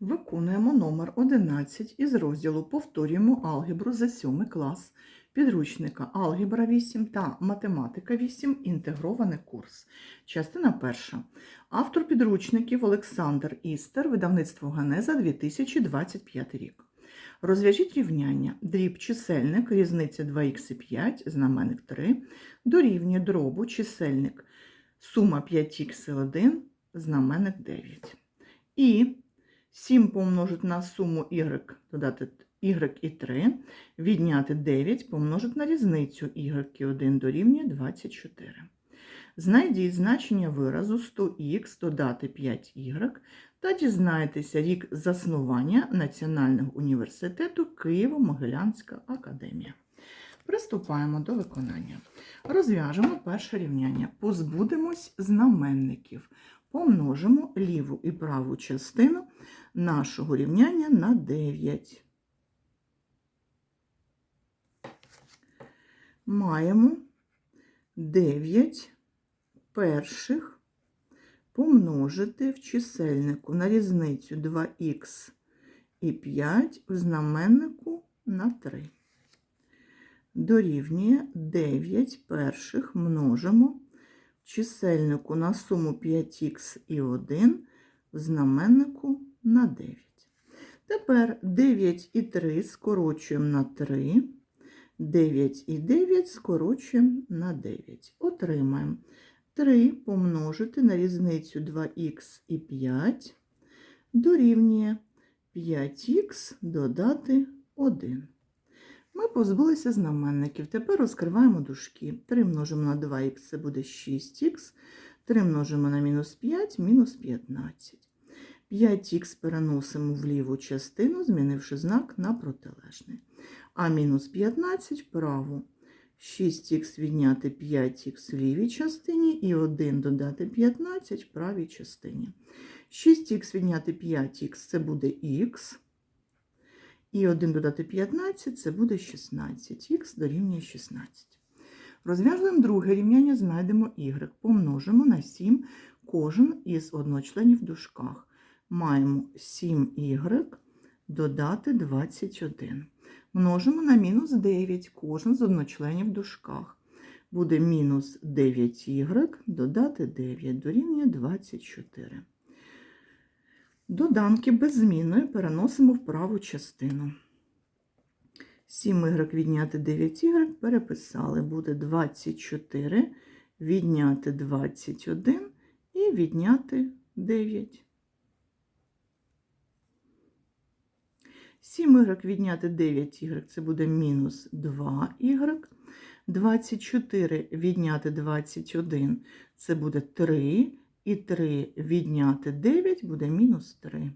Виконуємо номер 11 із розділу Повторюємо алгебру за 7 клас підручника Алгебра 8 та Математика 8. Інтегрований курс. Частина перша. Автор підручників Олександр Істер, видавництво Генеза 2025 рік. Розв'яжіть рівняння. Дріб чисельник, різниця 2х5, знаменник 3, дорівнює дробу чисельник, сума 5х1, знаменник 9. І 7 помножити на суму y, додати y і 3, відняти 9 помножити на різницю y і 1 дорівнює 24. Знайдіть значення виразу 100х додати 5y та дізнайтеся рік заснування Національного університету Києво-Могилянська академія. Приступаємо до виконання. Розв'яжемо перше рівняння. Позбудемось знаменників. Помножимо ліву і праву частину нашого рівняння на 9. Маємо 9 перших помножити в чисельнику на різницю 2х і 5 в знаменнику на 3. Дорівнює 9 перших множимо в чисельнику на суму 5х і 1 в знаменнику на 9. Тепер 9 і 3 скорочуємо на 3. 9 і 9 скорочуємо на 9. Отримаємо 3 помножити на різницю 2х і 5 дорівнює 5х додати 1. Ми позбулися знаменників. Тепер розкриваємо дужки. 3 множимо на 2х, це буде 6х. 3 множимо на мінус 5, мінус 15. 5х переносимо в ліву частину, змінивши знак на протилежний. А мінус 15 вправо. 6х відняти 5х в лівій частині і 1 додати 15 в правій частині. 6х відняти 5х це буде х. І 1 додати 15 це буде 16. Х дорівнює 16. Розв'яжуємо друге рівняння, знайдемо y. Помножимо на 7 кожен із одночленів в дужках. Маємо 7y додати 21. Множимо на мінус 9 кожен з одночленів в дужках. Буде мінус 9y додати 9 дорівнює 24. Доданки беззмінної переносимо в праву частину. 7y відняти 9y переписали. Буде 24, відняти 21 і відняти 9. 7y відняти 9y це буде мінус 2y. 24 відняти 21 це буде 3. І 3 відняти 9 буде мінус 3.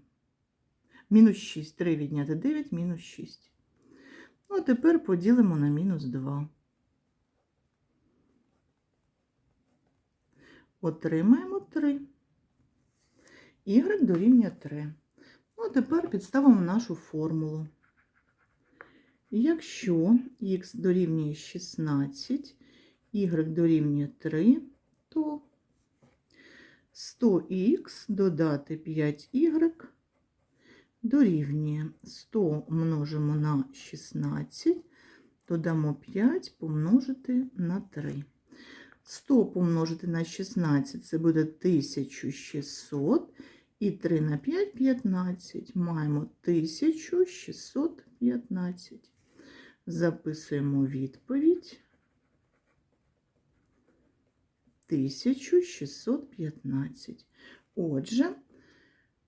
Мінус 6. 3 відняти 9 мінус 6. Ну, а тепер поділимо на мінус 2. Отримаємо 3. Y дорівнює 3. А тепер підставимо нашу формулу. Якщо х дорівнює 16, y дорівнює 3, то 100х додати 5y дорівнює 100 множимо на 16, додамо 5 помножити на 3. 100 помножити на 16 це буде 1600, і 3 на 5 – 15. Маємо 1615. Записуємо відповідь. 1615. Отже,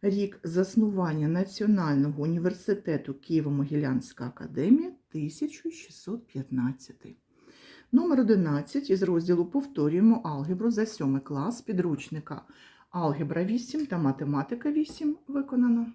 рік заснування Національного університету Києво-Могилянська академія 1615. Номер 11 із розділу Повторюємо алгебру за 7 клас підручника Алгебра 8 та Математика 8 виконано.